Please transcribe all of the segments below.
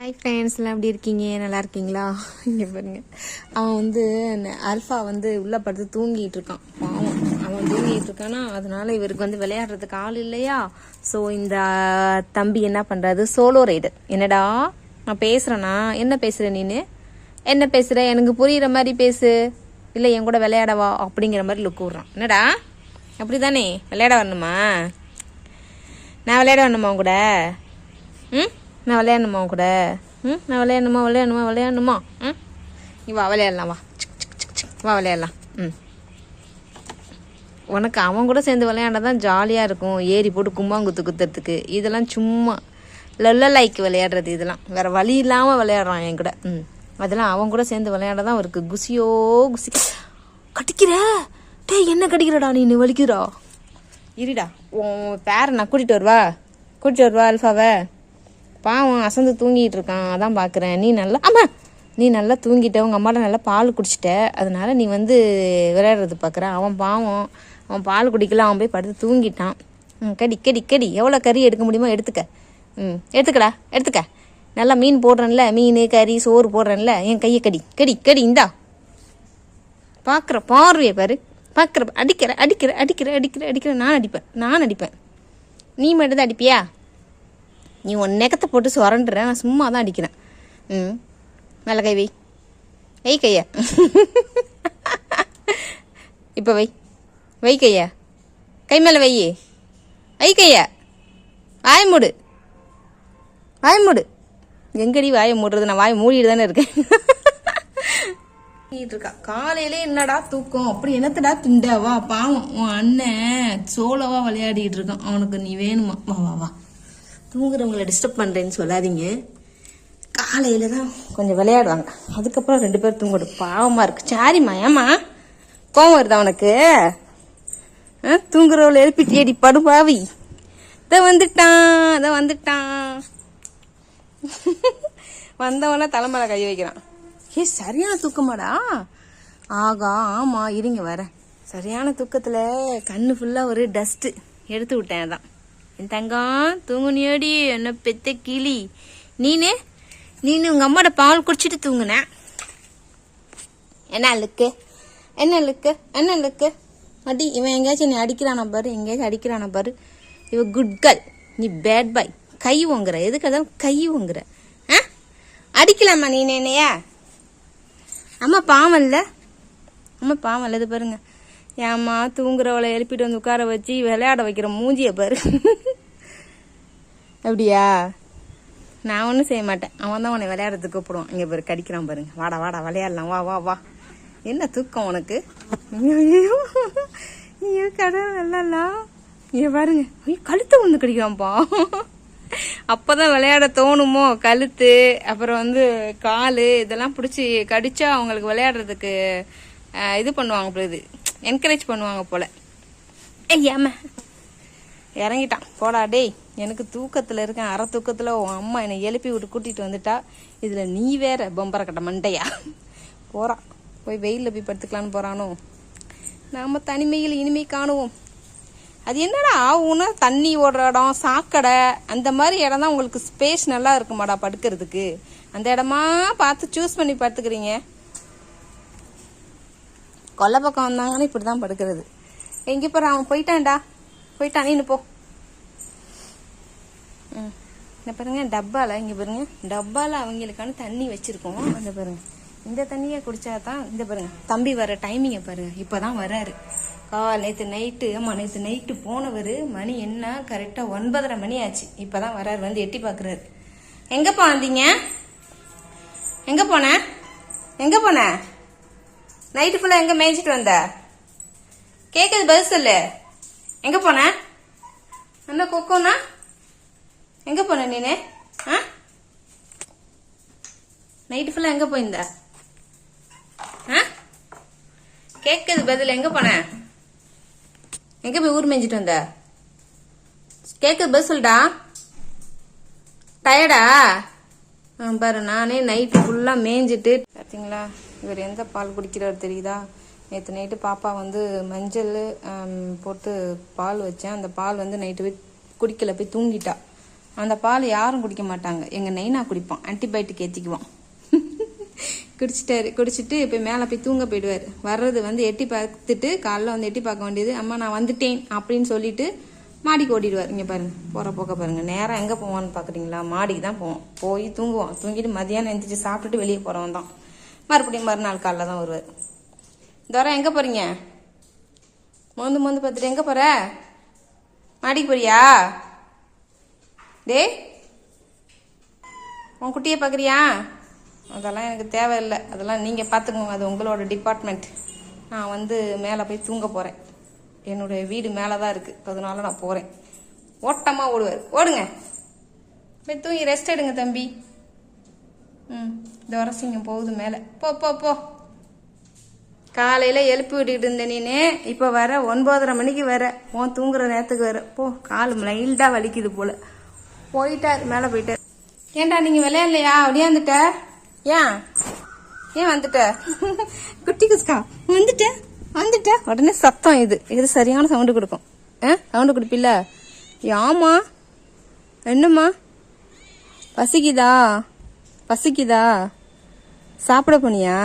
Hi ஃப்ரெண்ட்ஸ்லாம் எப்படி இருக்கீங்க? நல்லா இருக்கீங்களா? இங்கே பாருங்க. அவன் வந்து அல்ஃபா வந்து உள்ளே படுத்து தூங்கிட்டு இருக்கான். பாவம். அவன் தூங்கிட்டு இருக்கானா? அதனால இவருக்கு வந்து விளையாடுறதுக்கு ஆள் இல்லையா? ஸோ இந்த தம்பி என்ன பண்ணுறாரு சோலோ ரைடு என்னடா? நான் பேசுகிறேனா என்ன பேசுகிற நீனு? என்ன பேசுகிற எனக்கு புரியுற மாதிரி பேசு. இல்லை என் கூட விளையாடவா? அப்படிங்கிற மாதிரி லுக் விட்றான். என்னடா? அப்படி தானே விளையாட வரணுமா? நான் விளையாட வரணுமா உன் கூட? ம்? நான் விளையாடணுமா கூட? ம்? நான் விளையாடணுமா விளையாடணுமா விளையாடணுமா? ம்? நீ வா விளையாடலாம் வா. வா விளையாடலாம். ம். உனக்கு அவன் கூட சேர்ந்து விளையாண்டா தான் ஜாலியாக இருக்கும். ஏறி போட்டு கும்பாங்குத்து குத்துறதுக்கு. இதெல்லாம் சும்மா லொல்ல லைக் விளையாடுறது இதெல்லாம். வேறு வழி இல்லாமல் விளையாடுறான் என் கூட. ம். அதெல்லாம் அவன் கூட சேர்ந்து விளையாட தான் அவருக்கு குசியோ குசி. கடிக்கிற? டேய் என்ன கடிக்கிறடா நீ? வலிக்குதுடா. இருடா. உன் பேரை நான் கூட்டிகிட்டு வருவா. கூட்டிகிட்டு வருவா அல்ஃபாவை. பாவம் அசந்து தூங்கிட்டு இருக்கான் அதான் பார்க்குறேன் நீ நல்லா ஆமா நீ நல்லா தூங்கிட்ட. உங்கள் அம்மாட்ட நல்லா பால் குடிச்சிட்ட. அதனால நீ வந்து விளையாடுறது பார்க்குற அவன் பாவம். அவன் பால் குடிக்கல. அவன் போய் படுத்து தூங்கிட்டான். ம் கடி கடி கடி. எவ்வளோ கறி எடுக்க முடியுமோ எடுத்துக்க. ம் எடுத்துக்கடா எடுத்துக்க. நல்லா மீன் போடுறேன்ல. மீன் கறி சோறு போடுறேன்ல. என் கையை கடி கடி கடி இந்தா. பார்க்குற பார்வையை பாரு. பார்க்குற அடிக்கிற அடிக்கிற அடிக்கிற அடிக்கிற அடிக்கிற. நான் அடிப்பேன். நான் அடிப்பேன். நீ மட்டும்தான் அடிப்பியா? நீ உன் நெகத்தை போட்டு சுரண்டுறேன். நான் சும்மா தான் அடிக்கிறேன். ம். மேலே கை வை. வை கையா. இப்போ வை. வை கையா. கை மேலே வை. வை கையா. வாய மூடு. வாய மூடு. எங்கடி வாயை மூடுறது? நான் வாய மூடிட்டு தானே இருக்கேன் இருக்கா? காலையில என்னடா தூக்கம்? அப்படி என்னத்தடா திண்டாவா? பாவம். உன் அண்ணன் சோலோவா விளையாடிட்டு இருக்கான். அவனுக்கு நீ வேணுமா? வா வா வா. தூங்குறவங்கள டிஸ்டர்ப் பண்ணுறேன்னு சொல்லாதீங்க. காலையில் தான் கொஞ்சம் விளையாடுவாங்க. அதுக்கப்புறம் ரெண்டு பேரும் தூங்கணும் பாவமாக இருக்குது சாரிம்மா ஏமா கோவம் வருதா உனக்கு? ஆ, தூங்குறவளை எழுப்பிட்டு ஏடி படுபாவி. இதை வந்துட்டான் இதை வந்துட்டான். வந்தவனா தலைமையில கை வைக்கிறான். ஏ சரியான தூக்கமாடா. ஆகா ஆமாம் இருங்க வரேன். சரியான தூக்கத்தில் கண்ணு ஃபுல்லாக ஒரு டஸ்ட்டு எடுத்து விட்டேன் அதான். என் தங்கம் தூங்குனியோடி என்ன பெத்த கிளி. நீனு நீனு உங்கள் அம்மாவோட பால் குடிச்சிட்டு தூங்குன. என்ன லுக்கு என்ன லுக்கு என்ன லுக்கு அடி இவன் எங்கேயாச்சும் நீ அடிக்கிறானா பாரு எங்கேயாச்சும் அடிக்கிறானா பாரு. இவ குட் கேர்ள் நீ பேட் பாய் கை ஓங்குற. எதுக்கு தான் கை ஓங்குற. ஆ? அடிக்கலாமா நீ என்னையா? அம்மா பாவம் இல்லை அம்மா பாவம் இல்லை இது பாருங்க ஏம்மா தூங்குறவளை எழுப்பிட்டு வந்து உட்கார வச்சு விளையாட வைக்கிற மூஞ்சியை பாரு. அப்படியா? நான் ஒன்றும் செய்ய மாட்டேன். அவன் தான் உன்னை விளையாடுறதுக்கு கூப்பிடுவான். இங்கே பாரு கடிக்கிறான் பாருங்க. வாடா வாடா விளையாடலாம். வா வா வா. என்ன தூக்கம் உனக்கு? ஐயோ ஐயோ கடவுள் நல்லா இங்க பாருங்க. ஐயோ கழுத்தை வந்து கடிக்கிறான்ப்பா அப்பதான் விளையாட தோணுமோ? கழுத்து அப்புறம் வந்து கால் இதெல்லாம் பிடிச்சி கடிச்சா அவங்களுக்கு விளையாடுறதுக்கு இது பண்ணுவாங்க போல இது. என்கரேஜ் பண்ணுவாங்க போல. ஐயாம இறங்கிட்டான். போடா டேய். எனக்கு தூக்கத்தில் இருக்கேன் அரை தூக்கத்தில் உன் அம்மா என்னை எழுப்பி விட்டு கூட்டிகிட்டு வந்துட்டா. இதில் நீ வேற பொம்பரை கட்ட மண்டையா? போகிறான் போய் வெயிலில் போய் படுத்துக்கலான்னு போகிறானோ நாம் தனிமையில் இனிமை காணுவோம். அது என்னடா ஆகும்னா தண்ணி ஓடுற இடம் சாக்கடை அந்த மாதிரி இடம் தான் உங்களுக்கு ஸ்பேஸ் நல்லா இருக்குமாடா படுக்கிறதுக்கு. அந்த இடமா பார்த்து சூஸ் பண்ணி படுத்துக்கிறீங்க. கொல்லை பக்கம் வந்தாங்கன்னா இப்படி தான் படுக்கிறது. எங்கே போற? அவன் போயிட்டான்டா. போயிட்டான் நீனு போ. இந்த பாருங்க டப்பால இங்கே பாருங்க டப்பால அவங்களுக்கான தண்ணி வச்சிருக்கோம். அந்த பாருங்க. இந்த தண்ணியை குடிச்சா தான் இந்த பாருங்க தம்பி வர டைமிங்கை பாருங்க இப்பதான் வராரு. கால் நேற்று நைட்டு ஆமா நேற்று நைட்டு போனவர் மணி என்ன கரெக்டாக ஒன்பதரை மணி ஆச்சு. இப்பதான் வராரு வந்து எட்டி பார்க்குறாரு எங்கப்பா வந்தீங்க? எங்க போன? எங்க போன? நைட்டு ஃபுல்லாக எங்க மேய்ச்சிட்டு வந்த? கேட்குது பதில் சொல்லு. எங்க போன? என்ன கொக்கோனா எங்கே போன நீனே? ஆ? நைட்டு ஃபுல்லாக எங்கே போயிருந்த? ஆ? கேட்குது பதில். எங்கே போன? எங்கே போய் ஊர் மேய்ஞ்சிட்டு வந்த? கேட்குது பதில் சொல்லிட்டா டயர்டா ஆ? பாரு நானே நைட்டு ஃபுல்லாக மேய்ஞ்சிட்டு. பார்த்தீங்களா இவர் எந்த பால் குடிக்கிறார் தெரியுதா? நேற்று நைட்டு பாப்பா வந்து மஞ்சள் போட்டு பால் வச்சேன். அந்த பால் வந்து நைட்டு போய் குடிக்கல போய் தூங்கிட்டா. அந்த பால் யாரும் குடிக்க மாட்டாங்க. எங்கள் நெய்னா குடிப்பான். ஆன்டிபயோட்டிக் ஏற்றிக்குவான் குடிச்சிட்டாரு. குடிச்சிட்டு இப்போ மேலே போய் தூங்க போயிடுவார். வர்றது வந்து எட்டி பார்த்துட்டு காலைல வந்து எட்டி பார்க்க வேண்டியது அம்மா நான் வந்துட்டேன் அப்படின்னு சொல்லிட்டு மாடிக்கு ஓடிடுவார். இங்கே பாருங்க. போகிற போக்க பாருங்கள் நேராக எங்கே போவான்னு பார்க்குறீங்களா மாடிக்கு தான் போவோம். போய் தூங்குவோம். தூங்கிட்டு மதியானம் எழுந்திரிச்சு சாப்பிட்டுட்டு வெளியே போகிறவன் தான். மறுபடியும் மறுநாள் காலைல தான் வருவார். தோரம் எங்கே போகிறீங்க மோந்து மோந்து பார்த்துட்டு எங்கே போகிற மாடிக்கு போறியா? டேய் உன் குட்டியை பார்க்குறியா? அதெல்லாம் எனக்கு தேவையில்லை. அதெல்லாம் நீங்கள் பார்த்துக்கோங்க. அது உங்களோட டிபார்ட்மெண்ட் நான் வந்து மேலே போய் தூங்க போகிறேன் என்னுடைய வீடு மேலே தான் இருக்குது அதனால நான் போகிறேன் ஓட்டமாக ஓடுவார். ஓடுங்க. போய் தூங்கி ரெஸ்ட் எடுங்க தம்பி. ம் இந்த வரசிங்கம் போகுது மேலே. போ போ போ. காலையில் எழுப்பி விட்டுக்கிட்டு இருந்த நீனு இப்போ வர ஒன்பதரை மணிக்கு வர. உன் தூங்குற நேரத்துக்கு வர. போ கால் மைல்டாக வலிக்குது போல். போயிட்டார் மேலே போயிட்டார். ஏன்டா நீங்கள் விளையாடலையா? ஒடியாந்துட்ட ஏன்? ஏன் வந்துட்ட? குட்டி குஸ்கா வந்துட்ட வந்துட்ட. உடனே சத்தம் இது. இது சரியான சவுண்டு கொடுக்கும். ஆ சவுண்டு கொடுப்பில்ல? ஆமா. என்னம்மா? பசிக்குதா? பசிக்குதா? சாப்பிட போனியா?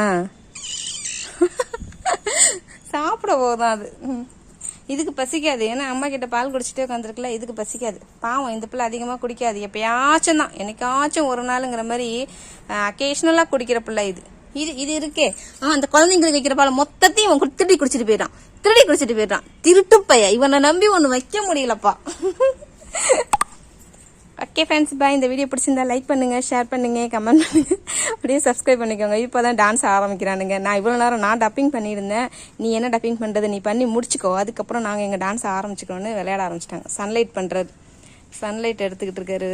சாப்பிட போதான் அது. இதுக்கு பசிக்காது. ஏன்னா அம்மா கிட்ட பால் குடிச்சிட்டே உட்காந்துருக்குல இதுக்கு பசிக்காது. பாவம் இந்த பிள்ளை அதிகமாக குடிக்காது. எப்பயாச்சும் தான். என்னைக்காச்சும் ஒரு நாளுங்கிற மாதிரி அக்கேஷனலாக குடிக்கிற பிள்ளை இது. இது இது இருக்கே. ஆ அந்த குழந்தைங்களுக்கு வைக்கிற பால் மொத்தத்தையும் இவன் திருடி குடிச்சிட்டு போயிட்டான் திருடி குடிச்சிட்டு போயிட்டான் திருட்டு பைய இவனை நம்பி ஒன்று வைக்க முடியலப்பா. ஓகே ஃப்ரெண்ட்ஸ் பாய் இந்த வீடியோ பிடிச்சிருந்தா லைக் பண்ணுங்க ஷேர் பண்ணுங்க கமெண்ட் பண்ணுங்க. அப்படியே சப்ஸ்கிரைப் பண்ணிக்கோங்க. இப்போ தான் டான்ஸ் ஆரம்பிக்கிறானுங்க. நான் இவ்வளோ நேரம் நான் டப்பிங் பண்ணியிருந்தேன். நீ என்ன டப்பிங் பண்ணுறது நீ பண்ணி முடிச்சுக்கோ. அதுக்கப்புறம் நாங்கள் எங்கள் டான்ஸ் ஆரம்பிச்சுக்கணும்னு விளையாட ஆரம்பிச்சிட்டாங்க. சன்லைட் பண்ணுறது சன்லைட் எடுத்துக்கிட்டு இருக்காரு